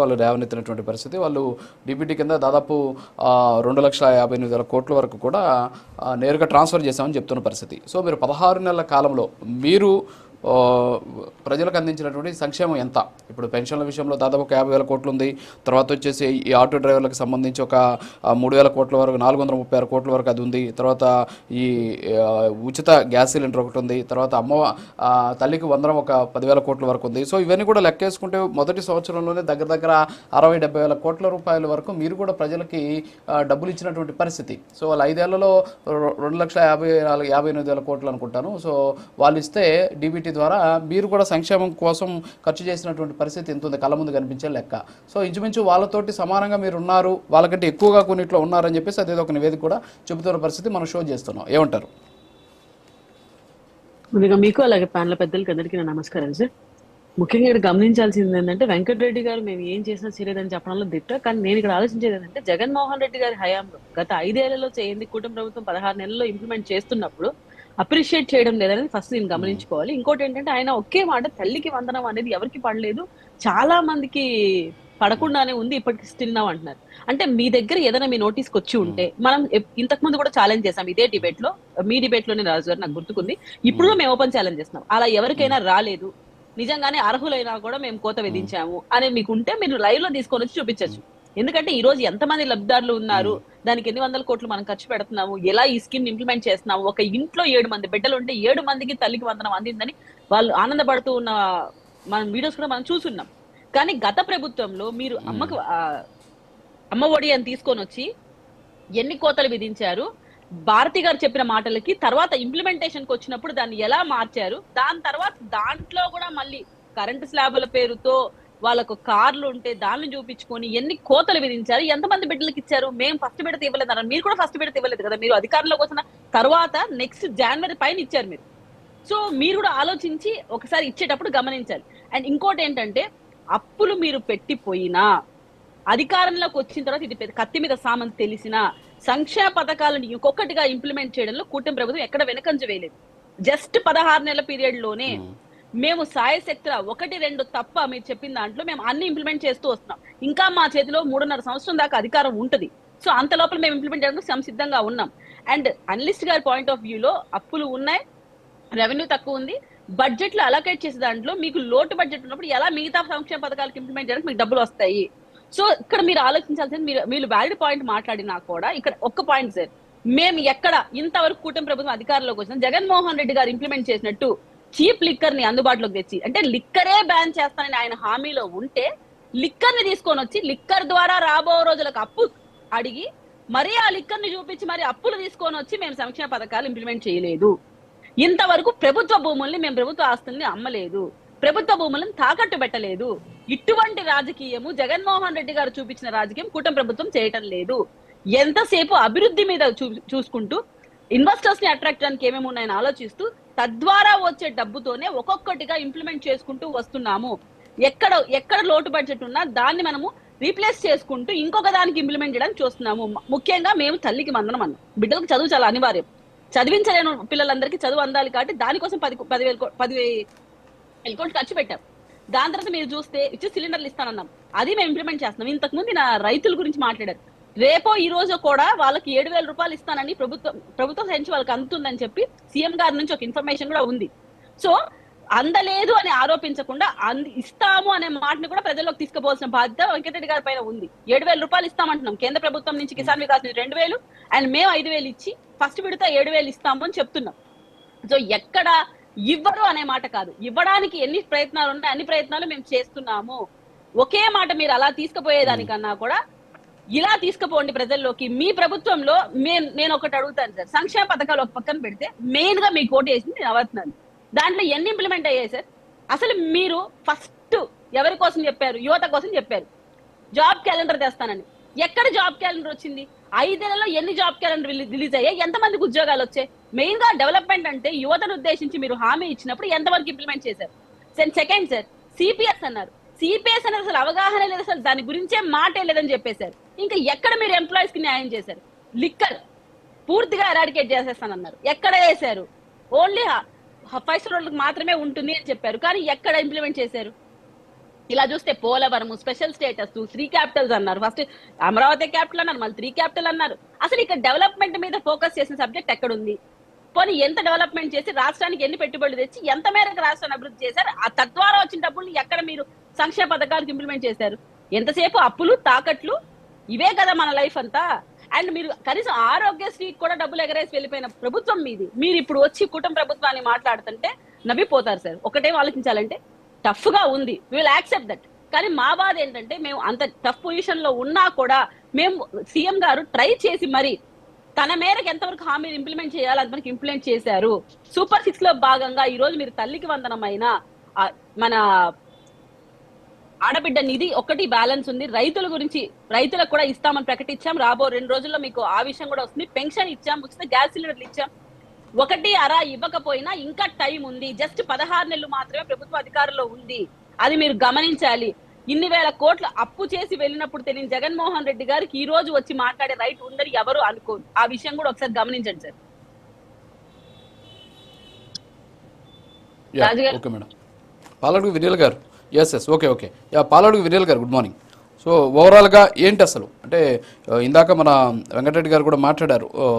వాళ్ళు రేవనెత్తినటువంటి పరిస్థితి. వాళ్ళు డిబిటీ కింద దాదాపు రెండు లక్షల యాభై ఎనిమిది వేల కోట్ల వరకు కూడా నేరుగా ట్రాన్స్ఫర్ చేశామని చెప్తున్న పరిస్థితి. సో మీరు పదహారు నెలల కాలంలో మీరు ప్రజలకు అందించినటువంటి సంక్షేమం ఎంత? ఇప్పుడు పెన్షన్ల విషయంలో దాదాపు ఒక యాభై వేల కోట్లు ఉంది తర్వాత వచ్చేసి ఈ ఆటో డ్రైవర్లకు సంబంధించి ఒక మూడు వేల కోట్ల వరకు నాలుగు వందల ముప్పై ఆరు కోట్ల వరకు అది ఉంది. తర్వాత ఈ ఉచిత గ్యాస్ సిలిండర్ ఒకటి ఉంది. తర్వాత అమ్మ తల్లికి వందరం ఒక పదివేల కోట్ల వరకు ఉంది. సో ఇవన్నీ కూడా లెక్కేసుకుంటే మొదటి సంవత్సరంలోనే దగ్గర దగ్గర అరవై డెబ్బై వేల కోట్ల రూపాయల వరకు మీరు కూడా ప్రజలకి డబ్బులు ఇచ్చినటువంటి పరిస్థితి. సో వాళ్ళ ఐదేళ్ళలో రెండు లక్షల యాభై నాలుగు యాభై ఎనిమిది వేల కోట్లు అనుకుంటాను. సో వాళ్ళు ఇస్తే డీబీటీ ద్వారా మీరు కూడా సంక్షేమం కోసం ఖర్చు చేసినటువంటి పరిస్థితి ఎంత ఉంది కళ్ళ ముందు కనిపించే లెక్క. సో ఇంచుమించు వాళ్ళతోటి సమానంగా మీరు ఉన్నారు వాళ్ళకంటే ఎక్కువగా కొన్నిట్లో ఉన్నారని చెప్పేసి అదే ఒక నివేదిక కూడా చెబుతున్న పరిస్థితి మనం షో చేస్తున్నాం. ఏమంటారు? ముందుగా మీకు అలాగే ప్యానల్ పెద్దలకి అందరికీ నా నమస్కారం సార్. ముఖ్యంగా ఇక్కడ గమనించాల్సింది ఏంటంటే వెంకటరెడ్డి గారు మేము ఏం చేసినా చేయలేదని చెప్పడంలో దిట్ట కానీ నేను ఇక్కడ ఆలోచించేది ఏంటంటే జగన్మోహన్ రెడ్డి గారి హయాంలో గత ఐదేళ్ళలో చేయింది కుటుంబ ప్రభుత్వం పదహారు నెలల్లో ఇంప్లిమెంట్ చేస్తున్నప్పుడు అప్రిషియేట్ చేయడం లేదని ఫస్ట్ నేను గమనించుకోవాలి. ఇంకోటి ఏంటంటే ఆయన ఒకే మాట తల్లికి వందనం అనేది ఎవరికి పడలేదు. చాలా మందికి పడకుండానే ఉంది ఇప్పటికి స్టిల్ నవ్ అంటున్నారు. అంటే మీ దగ్గర ఏదైనా మీ నోటీస్కి వచ్చి ఉంటే మనం ఇంతకు ముందు కూడా ఛాలెంజ్ చేసాం ఇదే డిబేట్లో మీ డిబేట్లోనే రాజు గారు నాకు గుర్తుకుంది. ఇప్పుడు కూడా మేము ఓపెన్ ఛాలెంజ్ చేస్తున్నాం. అలా ఎవరికైనా రాలేదు. నిజంగానే అర్హులైనా కూడా మేము కోత విధించాము. అని మీకు ఉంటే మీరు లైవ్లో తీసుకొని వచ్చి చూపించచ్చు. ఎందుకంటే ఈ రోజు ఎంతమంది లబ్ధిదారులు ఉన్నారు? దానికి ఎన్ని వందల కోట్లు మనం ఖర్చు పెడుతున్నాము? ఎలా ఈ స్కీమ్ ఇంప్లిమెంట్ చేస్తున్నాము? ఒక ఇంట్లో ఏడు మంది బిడ్డలు ఉంటే ఏడు మందికి తల్లికి వందనం అందిందని వాళ్ళు ఆనందపడుతూ ఉన్న మన వీడియోస్ కూడా మనం చూసున్నాం కానీ గత ప్రభుత్వంలో మీరు అమ్మకు అమ్మ ఒడి అని తీసుకొని వచ్చి ఎన్ని కోతలు విధించారు? భారతి గారు చెప్పిన మాటలకి తర్వాత ఇంప్లిమెంటేషన్కి వచ్చినప్పుడు దాన్ని ఎలా మార్చారు? దాని తర్వాత దాంట్లో కూడా మళ్ళీ కరెంటు స్లాబుల పేరుతో వాళ్ళకు కార్లు ఉంటే దాన్ని చూపించుకొని ఎన్ని కోతలు విధించారు ఎంతమంది బిడ్డలకు ఇచ్చారు మేము ఫస్ట్ బిడ్డ ఇవ్వలేదు అన్నారు మీరు కూడా ఫస్ట్ బిడ్డ ఇవ్వలేదు కదా మీరు అధికారంలోకి వచ్చిన తర్వాత నెక్స్ట్ జనవరి పైన ఇచ్చారు మీరు. సో మీరు కూడా ఆలోచించి ఒకసారి ఇచ్చేటప్పుడు గమనించాలి. అండ్ ఇంకోటి ఏంటంటే అప్పులు మీరు పెట్టిపోయినా అధికారంలోకి వచ్చిన తర్వాత ఇది కత్తి మీద సామని తెలిసిన సంక్షేమ పథకాలను ఇంకొకటిగా ఇంప్లిమెంట్ చేయడంలో కూటమి ప్రభుత్వం ఎక్కడ వెనకంజ వేయలేదు. జస్ట్ పదహారు నెలల పీరియడ్లోనే మేము సాయశక్తుల ఒకటి రెండు తప్ప మీరు చెప్పిన దాంట్లో మేము అన్ని ఇంప్లిమెంట్ చేస్తూ వస్తున్నాం. ఇంకా మా చేతిలో మూడున్నర సంవత్సరం దాకా అధికారం ఉంటుంది. సో అంత లోపల మేము ఇంప్లిమెంట్ చేయడానికి సంసిద్ధంగా ఉన్నాం. అండ్ అనలిస్ట్ గారి పాయింట్ ఆఫ్ వ్యూలో అప్పులు ఉన్నాయి రెవెన్యూ తక్కువ ఉంది. బడ్జెట్లో అలొకేట్ చేసే దాంట్లో మీకు లోటు బడ్జెట్ ఉన్నప్పుడు ఎలా మిగతా సంక్షేమ పథకాలకు ఇంప్లిమెంట్ చేయడానికి మీకు డబ్బులు వస్తాయి? సో ఇక్కడ మీరు ఆలోచించాల్సింది మీరు మీరు వ్యాలిడ్ పాయింట్ మాట్లాడినా కూడా ఇక్కడ ఒక్క పాయింట్ సార్ మేము ఎక్కడ ఇంతవరకు కూటమి ప్రభుత్వం అధికారంలోకి వచ్చిన జగన్మోహన్ రెడ్డి గారు ఇంప్లిమెంట్ చేసినట్టు చీప్ లిక్కర్ని అందుబాటులోకి తెచ్చి అంటే లిక్కరే బ్యాన్ చేస్తానని ఆయన హామీలో ఉంటే లిక్కర్ని తీసుకొని వచ్చి లిక్కర్ ద్వారా రాబో రోజులకు అప్పు అడిగి మరీ ఆ లిక్కర్ని చూపించి మరి అప్పులు తీసుకొని వచ్చి మేము సంక్షేమ పథకాలు ఇంప్లిమెంట్ చేయలేదు. ఇంతవరకు ప్రభుత్వ భూముల్ని మేము ప్రభుత్వ ఆస్తుల్ని అమ్మలేదు. ప్రభుత్వ భూములను తాకట్టు పెట్టలేదు. ఇటువంటి రాజకీయము జగన్మోహన్ రెడ్డి గారు చూపించిన రాజకీయం కూటమి ప్రభుత్వం చేయటం లేదు. ఎంతసేపు అభివృద్ధి మీద చూ- చూసుకుంటూ ఇన్వెస్టర్స్ని అట్రాక్ట్ చేయడానికి ఏమేమి ఉన్నాయని ఆలోచిస్తూ తద్వారా వచ్చే డబ్బుతోనే ఒక్కొక్కటిగా ఇంప్లిమెంట్ చేసుకుంటూ వస్తున్నాము. ఎక్కడ ఎక్కడ లోటు బడ్జెట్ ఉన్నా దాన్ని మనము రీప్లేస్ చేసుకుంటూ ఇంకొక దానికి ఇంప్లిమెంట్ చేయడానికి చూస్తున్నాము. ముఖ్యంగా మేము తల్లికి మందనం అన్నాం. బిడ్డలకు చదువు చాలా అనివార్యం. చదివించలేని పిల్లలందరికీ చదువు అందాలి కాబట్టి దానికోసం పది పదివేలు కో- పదివేలు కోట్లు ఖర్చు పెట్టాం. దాని తర్వాత మీరు చూస్తే ఇచ్చి సిలిండర్లు ఇస్తానన్నాం. అది మేము ఇంప్లిమెంట్ చేస్తున్నాం. ఇంతకు ముందు నా రైతుల గురించి మాట్లాడారు. రేపో ఈ రోజు కూడా వాళ్ళకి ఏడు వేల రూపాయలు ఇస్తానని ప్రభుత్వం ప్రభుత్వం నుంచి వాళ్ళకి అందుతుందని చెప్పి సీఎం గారి నుంచి ఒక ఇన్ఫర్మేషన్ కూడా ఉంది. సో అందలేదు అని ఆరోపించకుండా అంది ఇస్తాము అనే మాటని కూడా ప్రజల్లోకి తీసుకుపోవాల్సిన బాధ్యత వెంకటరెడ్డి గారి పైన ఉంది. ఏడు వేల రూపాయలు ఇస్తామంటున్నాం. కేంద్ర ప్రభుత్వం నుంచి కిసాన్ వికాస్ నుంచి రెండు వేలు అండ్ మేము ఐదు వేలు ఇచ్చి ఫస్ట్ విడత ఏడు వేలు ఇస్తాము అని చెప్తున్నాం. సో ఎక్కడ ఇవ్వరు అనే మాట కాదు. ఇవ్వడానికి ఎన్ని ప్రయత్నాలు ఉన్నాయి అన్ని ప్రయత్నాలు మేము చేస్తున్నాము. ఒకే మాట మీరు అలా తీసుకుపోయేదానికన్నా కూడా ఇలా తీసుకుపోండి ప్రజల్లోకి. మీ ప్రభుత్వంలో నేను ఒకటి అడుగుతాను సార్. సంక్షేమ పథకాలు ఒక పక్కన పెడితే మెయిన్గా మీకు ఓటు వేసింది నేను అవుతున్నాను దాంట్లో ఎన్ని ఇంప్లిమెంట్ అయ్యాయి సార్? అసలు మీరు ఫస్ట్ ఎవరి కోసం చెప్పారు? యువత కోసం చెప్పారు. జాబ్ క్యాలెండర్ తెస్తానని. ఎక్కడ జాబ్ క్యాలెండర్ వచ్చింది? ఐదేళ్ళలో ఎన్ని జాబ్ క్యాలెండర్ రిలీజ్ అయ్యాయి? ఎంతమందికి ఉద్యోగాలు వచ్చాయి? మెయిన్గా డెవలప్మెంట్ అంటే యువతను ఉద్దేశించి మీరు హామీ ఇచ్చినప్పుడు ఎంతవరకు ఇంప్లిమెంట్ చేశారు? సెకండ్ సార్ సిపిఎస్ అన్నారు. సిపిఎస్ అనేది అసలు అవగాహన లేదు అసలు దాని గురించే మాటే లేదని చెప్పేశారు. ఇంకా ఎక్కడ మీరు ఎంప్లాయీస్కి న్యాయం చేశారు? లిక్కర్. పూర్తిగా ఎరాడికేట్ చేసేస్తానన్నారు. ఎక్కడ వేశారు? ఓన్లీ ఫైవ్ స్టార్ మాత్రమే ఉంటుంది అని చెప్పారు. కానీ ఎక్కడ ఇంప్లిమెంట్ చేశారు? ఇలా చూస్తే Polavaram special status three capitals అన్నారు. ఫస్ట్ అమరావతి క్యాపిటల్ అన్నారు మళ్ళీ త్రీ క్యాపిటల్ అన్నారు. అసలు ఇక్కడ డెవలప్మెంట్ మీద ఫోకస్ చేసిన సబ్జెక్ట్ ఎక్కడ ఉంది పోనీ ఎంత డెవలప్మెంట్ చేసి రాష్ట్రానికి ఎన్ని పెట్టుబడులు తెచ్చి ఎంత మేరకు రాష్ట్రాన్ని అభివృద్ధి చేశారు? ఆ తద్వారా వచ్చిన డబ్బులు ఎక్కడ మీరు సంక్షేమ పథకాలకు ఇంప్లిమెంట్ చేశారు? ఎంతసేపు అప్పులు తాకట్లు ఇవే కదా మన లైఫ్ అంతా. అండ్ మీరు కనీసం ఆరోగ్యశ్రీకి కూడా డబ్బులు ఎగరేసి వెళ్ళిపోయిన ప్రభుత్వం మీది. మీరు ఇప్పుడు వచ్చి కుటుంబ ప్రభుత్వాన్ని మాట్లాడుతుంటే నవ్విపోతారు సార్. ఒకటేం ఆలోచించాలంటే టఫ్గా ఉంది. విల్ యాక్సెప్ట్ దట్ కానీ మా బాధ ఏంటంటే మేము అంత టఫ్ పొజిషన్లో ఉన్నా కూడా మేము సీఎం గారు ట్రై చేసి మరి తన మేరకు ఎంతవరకు హామీలు ఇంప్లిమెంట్ చేయాలని అంతవరకు ఇంప్లిమెంట్ చేశారు. సూపర్ సిక్స్లో భాగంగా ఈ రోజు మీరు తల్లికి వందనమైన మన ఆడబిడ్డ నిధి ఒకటి బ్యాలెన్స్ ఉంది. రైతుల గురించి రైతులకు కూడా ఇస్తామని ప్రకటించాం. రాబో రెండు రోజుల్లో మీకు ఆ విషయం కూడా వస్తుంది. పెన్షన్ ఇచ్చాం ఉచిత గ్యాస్ సిలిండర్లు ఇచ్చాం. ఒకటి అరా ఇవ్వకపోయినా ఇంకా టైం ఉంది. జస్ట్ పదహారు నెలలు మాత్రమే ప్రభుత్వ అధికారంలో ఉంది. అది మీరు గమనించాలి. ఇన్ని వేల కోట్ల అప్పు చేసి వెళ్ళినప్పుడు తెలియని జగన్మోహన్ రెడ్డి గారికి ఈ రోజు వచ్చి మాట్లాడే రైట్ ఉందని ఎవరు అనుకోరు ఆ విషయం కూడా ఒకసారి గమనించండి సార్. యా రాజు గారు. Okay madam. పాలడుగు వినీల్ గారు. Yes yes okay okay yeah Paladugu గారు గుడ్ మార్నింగ్ సో ఓవరాల్గా ఏంటి అసలు? అంటే uh, ఇందాక మన వెంకటరెడ్డి గారు కూడా మాట్లాడారు uh,